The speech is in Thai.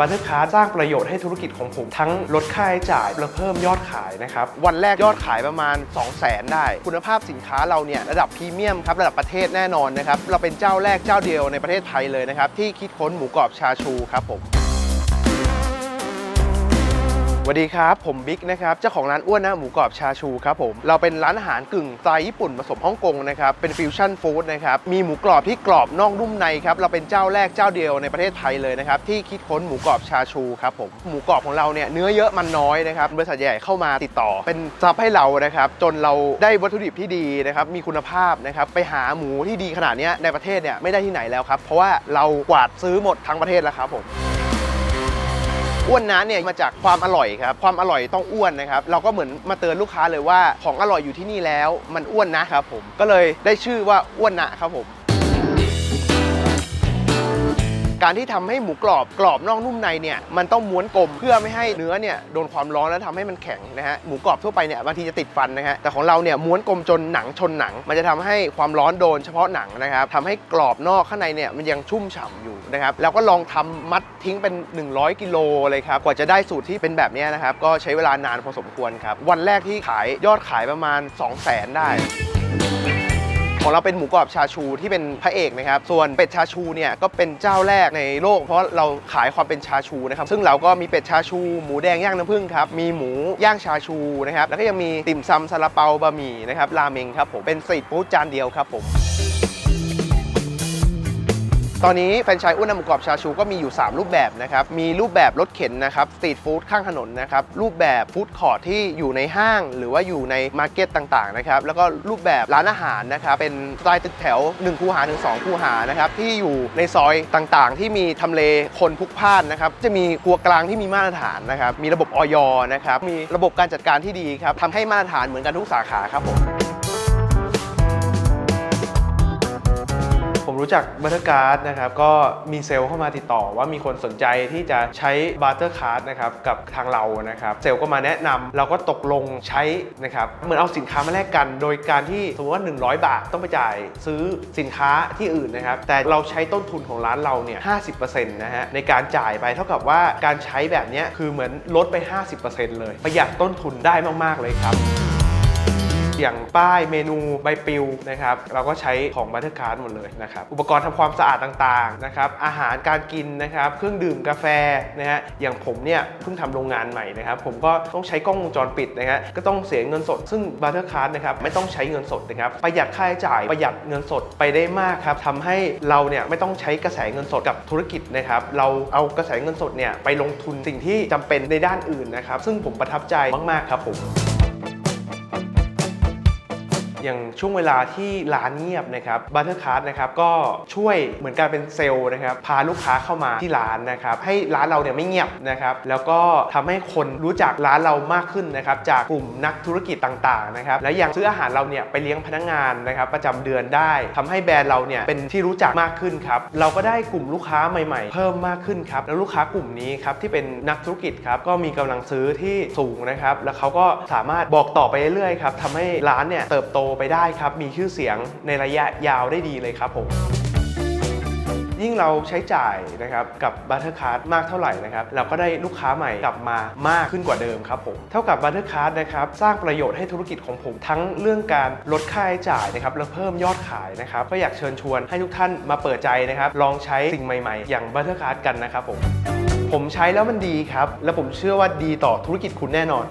บัตเทอร์คาร์สร้างประโยชน์ให้ธุรกิจของผม ทั้งลดค่าใช้จ่ายและเพิ่มยอดขายนะครับ วันแรกยอดขายประมาณ 2 0 0 0 0 0ได้ คุณภาพสินค้าเราเนี่ยระดับพรีเมียมครับระดับประเทศแน่นอนนะครับ เราเป็นเจ้าแรกเจ้าเดียวในประเทศไทยเลยนะครับ ที่คิดค้นหมูกรอบชาชูครับผม สวัสดีครับ ผมบิ๊กนะครับเจ้าของร้านอ้วนนะหมูกรอบชาชูครับผมเราเป็นร้านอาหารกึ่งสไตล์ญี่ปุ่นผสมฮ่องกงนะครับเป็นฟิวชั่นฟู้ดนะครับมีหมูกรอบที่กรอบนอกนุ่มในครับเราเป็นเจ้าแรกเจ้าเดียวในประเทศไทยเลยนะครับที่คิดค้นหมูกรอบชาชูครับผมหมูกรอบของเราเนี่ยเนื้อเยอะมันน้อยนะครับบริษัทใหญ่เข้ามาติดต่อ เป็นซับให้เรานะครับจนเราได้วัตถุดิบที่ดีนะครับมีคุณภาพนะครับไปหาหมูที่ดีขนาดนี้ในประเทศเนี่ยไม่ได้ที่ไหนแล้วครับเพราะว่าเรากวาดซื้อหมดทั้งประเทศแล้วครับผม อ้วนน้าเนี่ยมาจากความอร่อยครับ ความอร่อยต้องอ้วนนะครับ เราก็เหมือนมาเตือนลูกค้าเลยว่าของอร่อยอยู่ที่นี่แล้ว มันอ้วนนะครับผม ก็เลยได้ชื่อว่าอ้วนนะครับผม การที่ทำให้หมูกรอบกรอบนอกนุ่มในเนี่ยมันต้องม้วนกลมเพื่อไม่ให้เนื้อเนี่ยโดนความร้อนแล้วทำให้มันแข็งนะฮะหมูกรอบทั่วไปเนี่ยบางทีจะติดฟันนะฮะแต่ของเราเนี่ยม้วนกลมจนหนังชนหนัง มันจะทำให้ความร้อนโดนเฉพาะหนังนะครับทำให้กรอบนอกข้างในเนี่ยมันยังชุ่มฉ่ำอยู่นะครับแล้วก็ลองทำมัดทิ้งเป็น 100 กิโลเลยครับกว่าจะได้สูตรที่เป็นแบบนี้นะครับก็ใช้เวลานานพอสมควรครับวันแรกที่ขายยอดขายประมาณ 2 0 0 0 0 0 ได้ ของเราเป็นหมูกรอบชาชูที่เป็นพระเอกนะครับ ส่วนเป็ดชาชูเนี่ยก็เป็นเจ้าแรกในโลก เพราะเราขายความเป็นชาชูนะครับ ซึ่งเราก็มีเป็ดชาชู หมูแดงย่างน้ำผึ้งครับ มีหมูย่างชาชูนะครับ แล้วก็ยังมีติ่มซำซาลาเปาบะหมี่นะครับ ราเมงครับผม เป็นสตรีทฟู้ดจานเดียวครับผม ตอนนี้แฟรนไชส์อ้วนน้ำหมูกรอบชาชูก็มีอยู่ 3 รูปแบบนะครับ มีรูปแบบรถเข็นนะครับสตรีทฟู้ดข้างถนนนะครับ รูปแบบฟู้ดคอร์ทที่อยู่ในห้าง หรือว่าอยู่ในมาร์เก็ตต่างๆนะครับ แล้วก็รูปแบบร้านอาหารนะครับ เป็นสไตล์ตึกแถว 1 คูหาถึง2คูหานะครับ ที่อยู่ในซอยต่างๆ ที่มีทำเลคนพลุกพล่านนะครับ จะมีครัวกลางที่มีมาตรฐานนะครับ มีระบบออยนะครับ มีระบบการจัดการที่ดีครับทำให้มาตรฐานเหมือนกันทุกสาขาครับผม ผมรู้จักบัตเตอร์การ์ดนะครับก็มีเซลล์เข้ามาติดต่อว่ามีคนสนใจที่จะใช้บัตเตอร์การ์ดนะครับกับทางเรานะครับเซลล์ก็มาแนะนำเราก็ตกลงใช้นะครับเหมือนเอาสินค้ามาแลกกัน โดยการที่สมมติว่า 100 บาทต้องไปจ่ายซื้อสินค้าที่อื่นนะครับแต่เราใช้ต้นทุนของร้านเราเนี่ย50%นะฮะในการจ่ายไปเท่ากับว่าการใช้แบบนี้คือเหมือนลดไป 50%เลย ประหยัดต้นทุนได้มาก ๆ เลยครับ อย่างป้ายเมนูใบปลิวนะครับเราก็ใช้ของบัตเตอร์คาร์ดหมดเลยนะครับอุปกรณ์ทำความสะอาดต่างๆนะครับอาหารการกินนะครับเครื่องดื่มกาแฟนะฮะอย่างผมเนี่ยเพิ่งทำโรงงานใหม่นะครับผมก็ต้องใช้กล้องวงจรปิดนะฮะก็ต้องเสียเงินสด ซึ่งบัตเตอร์คาร์ดนะครับไม่ต้องใช้เงินสดนะครับประหยัดค่าใช้จ่ายประหยัดเงินสดไปได้มากครับทำให้เราเนี่ยไม่ต้องใช้กระแสเงินสดกับธุรกิจนะครับเราเอากระแสเงินสดเนี่ยไปลงทุนสิ่งที่จำเป็นในด้านอื่นนะครับซึ่งผมประทับใจมาก ๆ ครับผม อย่างช่วงเวลาที่ร้านเงียบนะครับบัตเตอร์คาร์นะครับก็ช่วยเหมือนการเป็นเซลล์นะครับพาลูกค้าเข้ามาที่ร้านนะครับให้ร้านเราเนี่ยไม่เงียบนะครับแล้วก็ทำให้คนรู้จักร้านเรามากขึ้นนะครับจากกลุ่มนักธุรกิจต่างๆนะครับและยังซื้ออาหารเราเนี่ยไปเลี้ยงพนักงานนะครับประจำเดือนได้ทำให้แบรนด์เราเนี่ยเป็นที่รู้จักมากขึ้นครับเราก็ได้กลุ่มลูกค้าใหม่ ๆ เพิ่มมากขึ้นครับแล้วลูกค้ากลุ่มนี้ครับที่เป็นนักธุรกิจครับก็มีกำลังซื้อที่สูงนะครับแล้วเขาก็สามารถบอกต่อไปเรื่อยๆครับทำให้ร้านเนี่ยเติบโตไปได้ครับ มีชื่อเสียงในระยะยาวได้ดีเลยครับผม ยิ่งเราใช้จ่ายนะครับกับบัตเตอร์คาร์ดมากเท่าไหร่นะครับเราก็ได้ลูกค้าใหม่กลับมามากขึ้นกว่าเดิมครับผมเท่ากับบัตเตอร์คาร์ดนะครับสร้างประโยชน์ให้ธุรกิจของผมทั้งเรื่องการลดค่าใช้จ่ายนะครับและเพิ่มยอดขายนะครับก็อยากเชิญชวนให้ทุกท่านมาเปิดใจนะครับลองใช้สิ่งใหม่ๆ อย่างบัตเตอร์คาร์ดกันนะครับผมผมใช้แล้วมันดีครับ และผมเชื่อว่าดีต่อธุรกิจคุณแน่นอน